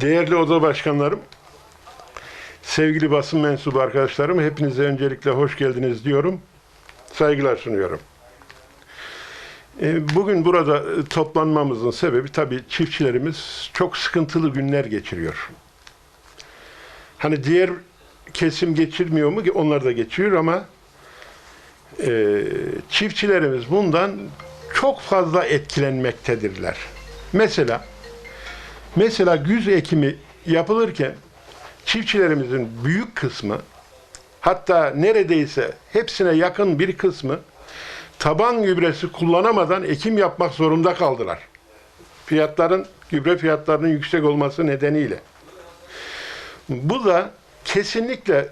Değerli oda başkanlarım, sevgili basın mensubu arkadaşlarım, hepinize öncelikle hoş geldiniz diyorum. Saygılar sunuyorum. E, Bugün burada e, toplanmamızın sebebi tabii çiftçilerimiz çok sıkıntılı günler geçiriyor. Hani diğer kesim geçirmiyor mu? Onlar da geçiriyor ama e, çiftçilerimiz bundan çok fazla etkilenmektedirler. Mesela Mesela güz ekimi yapılırken çiftçilerimizin büyük kısmı hatta neredeyse hepsine yakın bir kısmı taban gübresi kullanamadan ekim yapmak zorunda kaldılar. Fiyatların gübre fiyatlarının yüksek olması nedeniyle. Bu da kesinlikle e,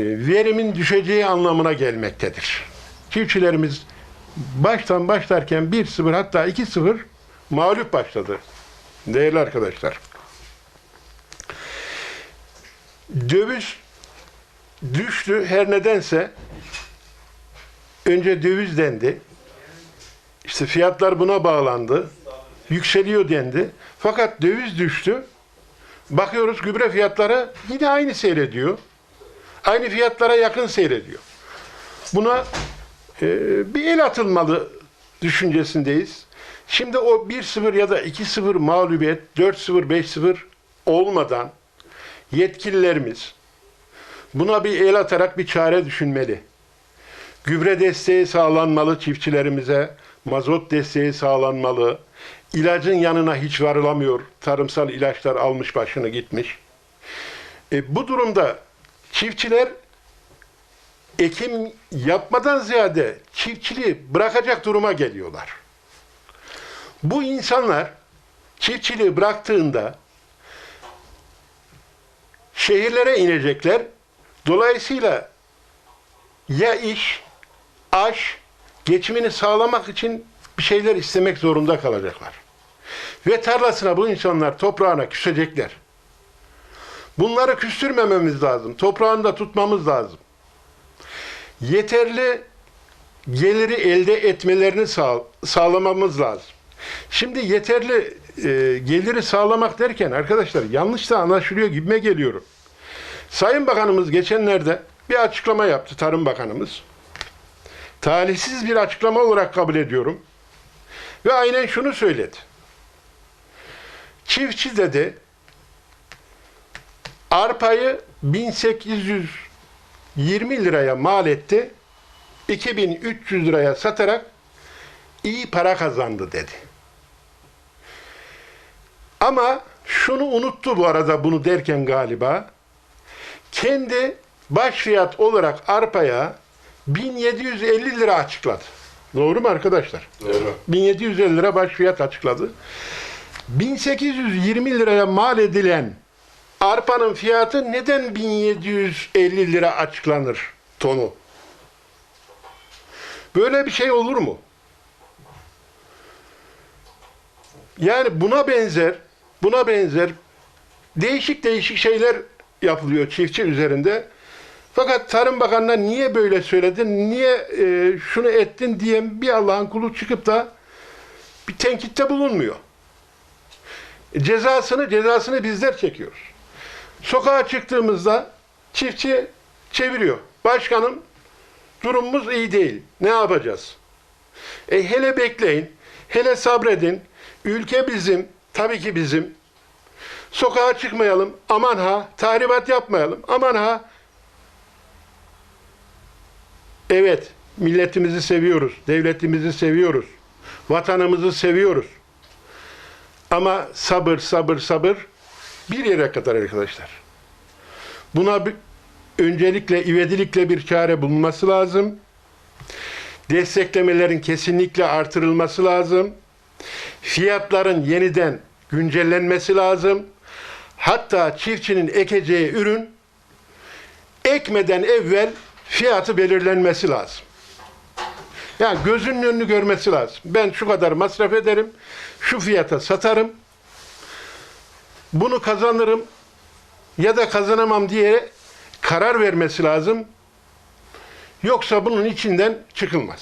verimin düşeceği anlamına gelmektedir. Çiftçilerimiz baştan başlarken 1-0 hatta 2-0 mağlup başladı. Değerli arkadaşlar. Döviz düştü her nedense önce döviz dendi. İşte fiyatlar buna bağlandı. Yükseliyor dendi. Fakat döviz düştü. Bakıyoruz gübre fiyatları yine aynı seyrediyor. Aynı fiyatlara yakın seyrediyor. Buna e, bir el atılmalı düşüncesindeyiz. Şimdi o 1-0 ya da 2-0 mağlubiyet, 4-0, 5-0 olmadan yetkililerimiz buna bir el atarak bir çare düşünmeli. Gübre desteği sağlanmalı çiftçilerimize, mazot desteği sağlanmalı. İlacın yanına hiç varılamıyor. Tarımsal ilaçlar almış başını gitmiş. E, bu durumda çiftçiler ekim yapmadan ziyade çiftçiliği bırakacak duruma geliyorlar. Bu insanlar çiftçiliği bıraktığında şehirlere inecekler. Dolayısıyla ya iş, aş, geçimini sağlamak için bir şeyler istemek zorunda kalacaklar. Ve tarlasına bu insanlar toprağına küsecekler. Bunları küstürmememiz lazım. Toprağını da tutmamız lazım. Yeterli geliri elde etmelerini sağ, sağlamamız lazım. Şimdi yeterli e, geliri sağlamak derken arkadaşlar yanlış da anlaşılıyor gibime geliyor. Sayın Bakanımız geçenlerde bir açıklama yaptı Tarım Bakanımız. Talihsiz bir açıklama olarak kabul ediyorum. Ve aynen şunu söyledi. Çiftçi dedi arpayı 1820 liraya mal etti. 2300 liraya satarak iyi para kazandı dedi. Ama şunu unuttu bu arada bunu derken galiba. Kendi baş fiyat olarak arpaya 1750 lira açıkladı. Doğru mu arkadaşlar? Doğru. 1750 lira baş fiyat açıkladı. 1820 liraya mal edilen arpanın fiyatı neden 1750 lira açıklanır tonu? Böyle bir şey olur mu? Yani buna benzer, buna benzer değişik değişik şeyler yapılıyor çiftçi üzerinde. Fakat Tarım Bakanı'na niye böyle söyledin, niye e, şunu ettin diyen bir Allah'ın kulu çıkıp da bir tenkitte bulunmuyor. E, Cezasını, cezasını bizler çekiyoruz. Sokağa çıktığımızda çiftçi çeviriyor. Başkanım durumumuz iyi değil. Ne yapacağız? E hele bekleyin, hele sabredin. Ülke bizim, tabii ki bizim. Sokağa çıkmayalım, aman ha, tahribat yapmayalım, aman ha. Evet, milletimizi seviyoruz, devletimizi seviyoruz, vatanımızı seviyoruz. Ama sabır, sabır, sabır bir yere kadar arkadaşlar. Buna bir, öncelikle ivedilikle bir çare bulunması lazım. Desteklemelerin kesinlikle artırılması lazım. Fiyatların yeniden güncellenmesi lazım. Hatta çiftçinin ekeceği ürün ekmeden evvel fiyatı belirlenmesi lazım. Yani gözünün önünü görmesi lazım. Ben şu kadar masraf ederim, şu fiyata satarım, bunu kazanırım ya da kazanamam diye karar vermesi lazım. Yoksa bunun içinden çıkılmaz.